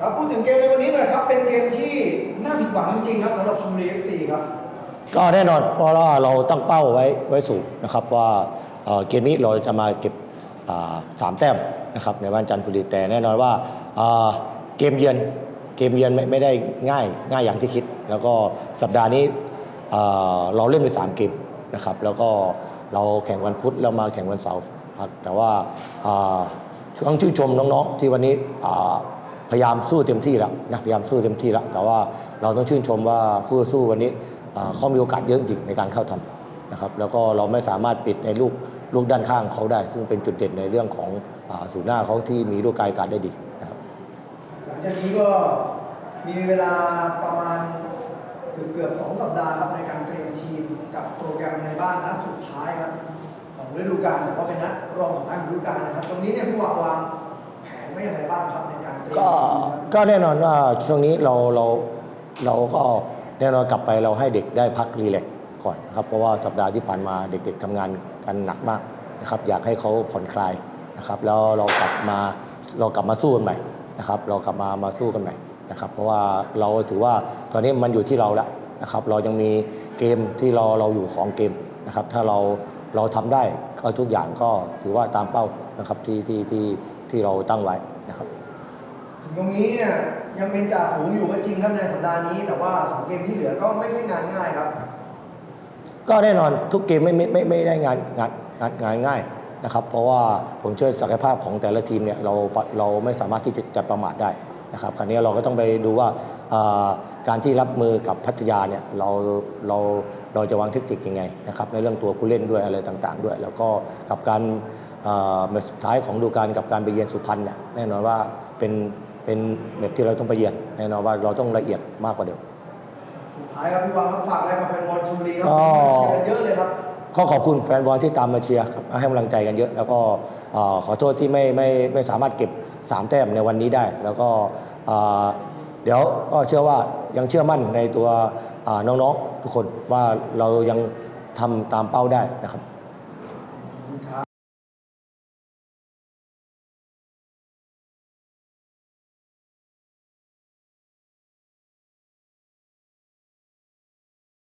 ครับพูดถึงเกมในวันนี้หน่อยครับ เป็นเกมที่น่าผิดหวังจริงๆครับสำหรับชมบุรีเอฟซีครับ ก็แน่นอนเพราะว่าเราตั้งเป้าไว้ไว้สูงนะครับว่าเอ่อเกมนี้เราจะมาเก็บอ่าสามแต้มนะครับในวันจันทร์บุรีแต่แน่นอนว่าอ่าเกมเยือนเกมเยือนไม่ไม่ได้ง่ายง่ายอย่างที่คิด แล้วก็สัปดาห์นี้อ่าเราเล่นไปสามเกมนะครับแล้วก็เราแข่งวันพุธแล้วมาแข่งวันเสาร์ครับแต่ว่าอ่าต้องชื่นชมน้องๆที่วันนี้อ่า พยายามสู้เต็มที่แล้วนะพยายามสู้เต็มที่แล้ว แต่ว่าเราต้องชื่นชมว่าคู่สู้วันนี้เขามีโอกาสเยอะจริงในการเข้าทำนะครับแล้วก็เราไม่สามารถปิดในลูกลูกด้านข้างเขาได้ ซึ่งเป็นจุดเด่นในเรื่องของสูนหน้าเขาที่มีลูกกายการได้ดีนะครับหลังจากนี้ก็มีเวลาประมาณเกือบเกือบสองสัปดาห์ครับในการเตรียมทีมกับโปรแกรมในบ้านนัดสุดท้ายครับของฤดูกาลแต่ว่าเป็นนัดรองของท้ายของฤดูกาลนะครับ ตรงนี้เนี่ยพี่หวางวาง ไว้อย่างไรบ้างครับในการเตรียมก็ทีมครับ ก็แน่นอนว่าช่วงนี้เราเราเราก็แน่นอนกลับไปเราให้เด็กได้พักรีแลกซ์ก่อนนะครับเพราะว่าสัปดาห์ที่ผ่านมาเด็กๆทำงานกันหนักมากนะครับอยากให้เขาผ่อนคลายนะครับแล้วเรากลับมาเรากลับมาสู้กันใหม่นะครับเรากลับมามาสู้กันใหม่นะครับเพราะว่าเราถือว่าตอนนี้มันอยู่ที่เราแล้วนะครับเรายังมีเกมที่เราเราอยู่สองเกมนะครับถ้าเราเราทำได้ก็ทุกอย่างก็ถือว่าตามเป้านะครับที่ที่ที่ ที่เราตั้งไว้นะครับถึงตรงนี้เนี่ยยังเป็นจ่าฝูงอยู่ก็จริงครับในสัปดาห์นี้แต่ว่าสองเกมที่เหลือก็ไม่ใช่งานง่ายครับ ก็แน่นอนทุกเกมไม่ไม่ไม่ไม่ได้งานงานงานงานง่ายนะครับ เพราะว่าผมเชื่อศักยภาพของแต่ละทีมเนี่ยเราเราไม่สามารถที่จะประมาทได้นะครับคราวนี้เราก็ต้องไปดูว่าอ่าการที่รับมือกับพัทยาเนี่ยเราเราเราจะวางเทคนิคยังไงนะครับในเรื่องตัวผู้เล่นด้วยอะไรต่างๆ ด้วย แล้วก็กับการอ่า แมตช์สุดท้ายของฤดูกาลกับการไปเยือนสุพรรณเนี่ยแน่นอนว่าเป็นเป็นแมตช์ที่เราต้องไปเยือนแน่นอนว่าเราต้องละเอียดมากกว่าเดิมสุดท้ายครับพี่วางครับฝากอะไรกับแฟนบอลชลบุรีครับก็เชียร์เยอะเลยครับก็ขอบคุณแฟนบอลที่ตามมาเชียร์ครับให้กำลังใจกันเยอะ แล้วก็เอ่อขอโทษที่ไม่ไม่ไม่สามารถเก็บ 3 แต้มในวันนี้ได้ แล้วก็เอ่อเดี๋ยวก็เชื่อว่ายังเชื่อมั่นในตัวอ่าน้องๆทุกคนว่าเรายังทำตามเป้าได้นะครับ